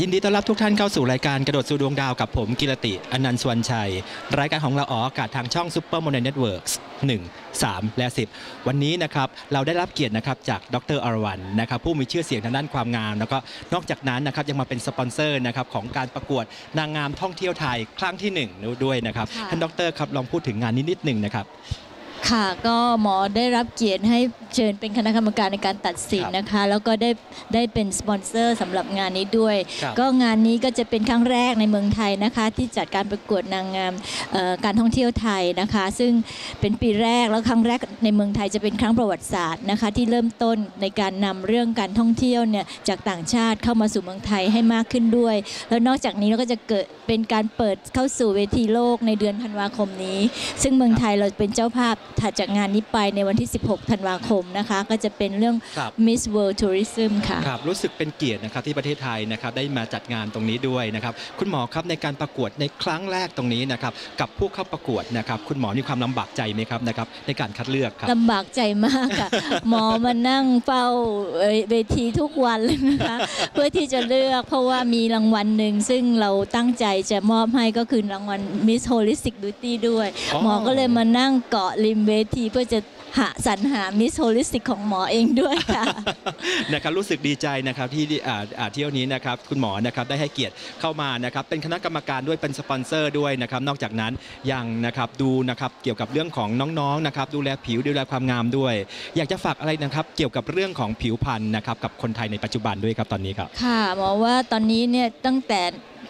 ยินดีต้อนรับทุกท่านเข้าสู่รายการกระโดดสู่ดวงดาวกับผมกิรติอนันต์สวนชัย รายการของเราออกอากาศทางช่อง Super m o n e y Networks 1 3 และ 10 วันนี้นะครับเราได้รับเกียรตินะครับจากดรอรวรรณนะครับผู้มีชื่อเสียงทางด้านความงาม แล้วก็นอกจากนั้นนะครับยังมาเป็นสปอนเซอร์นะครับของการประกวดนางงามท่องเที่ยวไทยครั้งที่หนึ่งด้วยนะครับค่ะท่านดรครับลองพูดถึงงานนี้นิดหนึ่งนะครับ ค่ะก็หมอได้รับเกียรติให้เชิญเป็นคณะกรรมการในการตัดสินครับนะคะ แล้วก็ได้ได้เป็นสปอนเซอร์สำหรับงานนี้ด้วย ครับก็งานนี้ก็จะเป็นครั้งแรกในเมืองไทยนะคะ ที่จัดการประกวดนางงามเอ่อการท่องเที่ยวไทยนะคะ ซึ่งเป็นปีแรกแล้วครั้งแรกในเมืองไทยจะเป็นครั้งประวัติศาสตร์นะคะ ที่เริ่มต้นในการนำเรื่องการท่องเที่ยวเนี่ยจากต่างชาติเข้ามาสู่เมืองไทยให้มากขึ้นด้วย แล้วนอกจากนี้เราก็จะเกิดเป็นการเปิดเข้าสู่เวทีโลกในเดือนธันวาคมนี้ ซึ่งเมืองไทยเราเป็นเจ้าภาพถัดจากงานนี้ไปในวันที่ 16 ธันวาคมนะคะ ก็จะเป็นเรื่อง ครับ Miss World Tourism ค่ะ ครับรู้สึกเป็นเกียรตินะครับที่ประเทศไทยนะครับได้มาจัดงานตรงนี้ด้วยนะครับคุณหมอครับในการประกวดในครั้งแรกตรงนี้นะครับกับผู้เข้าประกวดนะครับคุณหมอมีความลำบากใจไหมครับนะครับในการคัดเลือกครับ ลำบากใจมากค่ะ หมอมานั่งเฝ้าเอ่ยเวทีทุกวันเลยนะคะ เพื่อที่จะเลือกเพราะว่ามีรางวัลหนึ่ง ซึ่งเราตั้งใจจะมอบให้ก็คือรางวัล Miss Holistic Beauty ด้วย อ๋อ หมอก็เลยมานั่งเกาะริมเวทีเพื่อจะหาสรรหา Miss Holistic ของหมอเองด้วยค่ะนะครับรู้สึกดีใจนะครับที่อ่าอ่าเที่ยวนี้นะครับคุณหมอนะครับได้ให้เกียรติเข้ามานะครับเป็นคณะกรรมการด้วยเป็นสปอนเซอร์ด้วยนะครับนอกจากนั้นยังนะครับดูนะครับเกี่ยวกับเรื่องของน้องๆนะครับดูแลผิวดูแลความงามด้วย อยากจะฝากอะไรนะครับเกี่ยวกับเรื่องของผิวพรรณนะครับกับคนไทยในปัจจุบันด้วยครับตอนนี้ครับค่ะหมอว่าตอนนี้เนี่ยตั้งแต่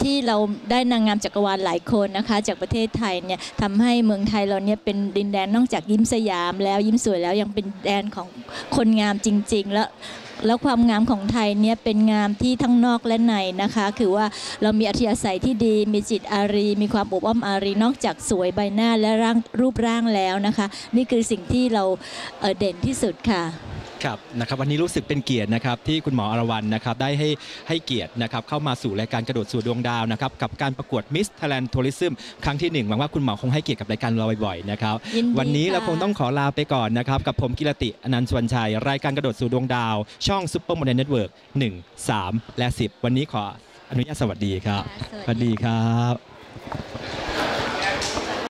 ที่เราได้นางงามจักรวาลหลายคนนะคะ จากประเทศไทยเนี่ยทำให้เมืองไทยเราเนี่ยเป็นดินแดนนอกจากยิ้มสยามแล้วยิ้มสวยแล้วยังเป็นแดนของคนงามจริง ๆ แล้วแล้วความงามของไทยเนี่ยเป็นงามที่ทั้งนอกและในนะคะ คือว่าเรามีอัธยาศัยที่ดี มีจิตอารี มีความอบอ้อมอารี นอกจากสวยใบหน้าและร่างรูปร่างแล้วนะคะ นี่คือสิ่งที่เราเเด่นที่สุดค่ะ ครับนะครับวันนี้รู้สึกเป็นเกียรตินะครับที่คุณหมออรวรรณนะครับได้ให้ให้เกียรตินะครับเข้ามาสู่รายการกระโดดสู่ดวงดาวนะครับกับการประกวด Miss Thailand Tourism ครั้งที่หนึ่งหวังว่าคุณหมอคงให้เกียรติกับรายการเราบ่อยๆนะครับยินดีวันนี้เราค่ะคงต้องขอลาไปก่อนนะครับกับผมกิรติอนันต์สวนชัย รายการกระโดดสู่ดวงดาว ช่อง Super Modern Network 1 3และ10วันนี้ขออนุญาตสวัสดีครับค่ะสวัสดีครับ